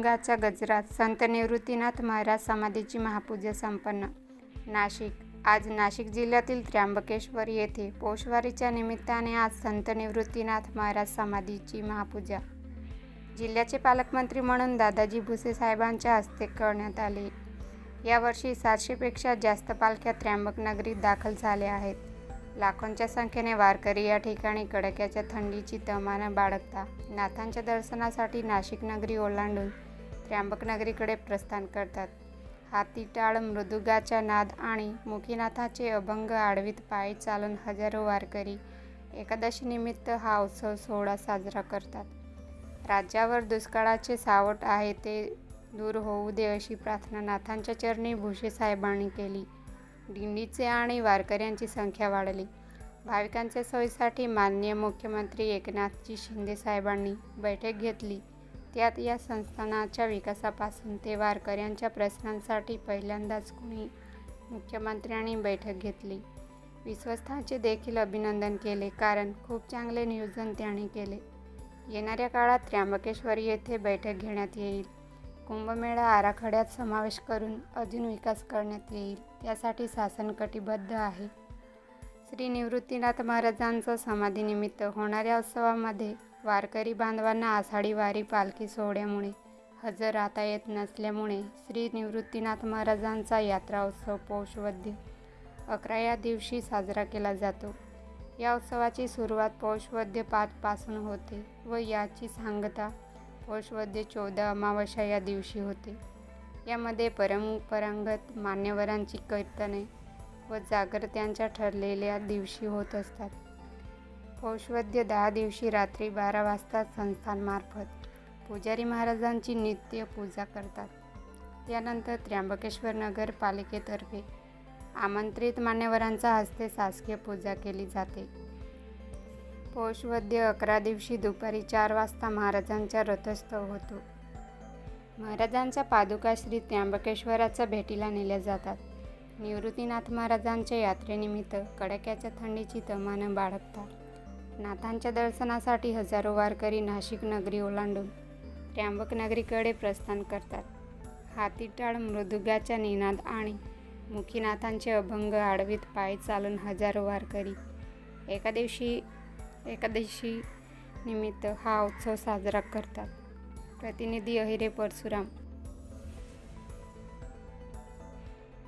मंडळाच्या गजरात संत निवृत्तीनाथ महाराज समाधीची महापूजा संपन्न. नाशिक. आज नाशिक जिल्ह्यातील त्र्यंबकेश्वर येथे पोषवारीच्या निमित्ताने आज संत निवृत्तीनाथ महाराज समाधीची महापूजा. जिल्ह्याचे पालकमंत्री म्हणून दादाजी भुसे साहेबांच्या हस्ते करण्यात आले. यावर्षी सातशेपेक्षा जास्त पालख्या त्र्यंबकनगरीत दाखल झाल्या आहेत. लाखोंच्या संख्येने वारकरी या ठिकाणी कडाक्याच्या थंडीची तमानं बाळगता नाथांच्या दर्शनासाठी नाशिक नगरी ओलांडून त्र्यंबकनगरीकडे प्रस्थान करतात. हातीटाळ मृदुगाच्या नाद आणि मुखीनाथाचे अभंग आडवीत पायी चालून हजारो वारकरी एकादशीनिमित्त हा उत्सव सोहळा साजरा करतात. राज्यावर दुष्काळाचे सावट आहे ते दूर होऊ दे अशी प्रार्थना नाथांच्या चरणी भुसे साहेबांनी केली. दिंडीचे आणि वारकऱ्यांची संख्या वाढली. भाविकांच्या सोयीसाठी माननीय मुख्यमंत्री एकनाथजी शिंदे साहेबांनी बैठक घेतली. त्यात या संस्थानाच्या विकासापासून ते वारकऱ्यांच्या प्रश्नांसाठी पहिल्यांदाच कोणी मुख्यमंत्र्यांनी बैठक घेतली. विश्वस्थाचे देखील अभिनंदन केले कारण खूप चांगले नियोजन त्यांनी केले. येणाऱ्या काळात त्र्यंबकेश्वर येथे बैठक घेण्यात येईल. कुंभमेळा आराखड्यात समावेश करून अजून विकास करण्यात येईल त्यासाठी शासन कटिबद्ध आहे. श्री निवृत्तीनाथ महाराजांचं समाधीनिमित्त होणाऱ्या उत्सवामध्ये वारकरी बांधवांना आषाढी वारी पालखी सोहळ्यामुळे हजर राहता येत नसल्यामुळे श्री निवृत्तीनाथ महाराजांचा यात्रा उत्सव पौषवद्य अकरा या दिवशी साजरा केला जातो. या उत्सवाची सुरुवात पौषवद्य पाचपासून होते व याची सांगता पौषवद्य चौदा अमावस्या या दिवशी होते. यामध्ये परंपरागत मान्यवरांची कीर्तने व जागरत्यांच्या ठरलेल्या दिवशी होत असतात. पौषवद्य दहा दिवशी रात्री बारा वाजता संस्थानमार्फत पुजारी महाराजांची नित्य पूजा करतात. त्यानंतर त्र्यंबकेश्वर नगरपालिकेतर्फे आमंत्रित मान्यवरांच्या हस्ते शासकीय पूजा केली जाते. पौषवद्य अकरा दिवशी दुपारी चार वाजता महाराजांचा रथोत्सव होतो. महाराजांच्या पादुका श्री त्र्यंबकेश्वराच्या भेटीला नेल्या जातात. निवृत्तीनाथ महाराजांच्या यात्रेनिमित्त कडाक्याच्या थंडीची तमानं बाळगतात. नाथांच्या दर्शनासाठी हजारो वारकरी नाशिक नगरी ओलांडून त्र्यंबकनगरीकडे प्रस्थान करतात. हातीटाळ मृदुगाच्या निनाद आणि मुखीनाथांचे अभंग आडवीत पाय चालून हजारो वारकरी एका दिवशी एकादशी निमित्त हा उत्सव साजरा करतात. प्रतिनिधी अहिरे परशुराम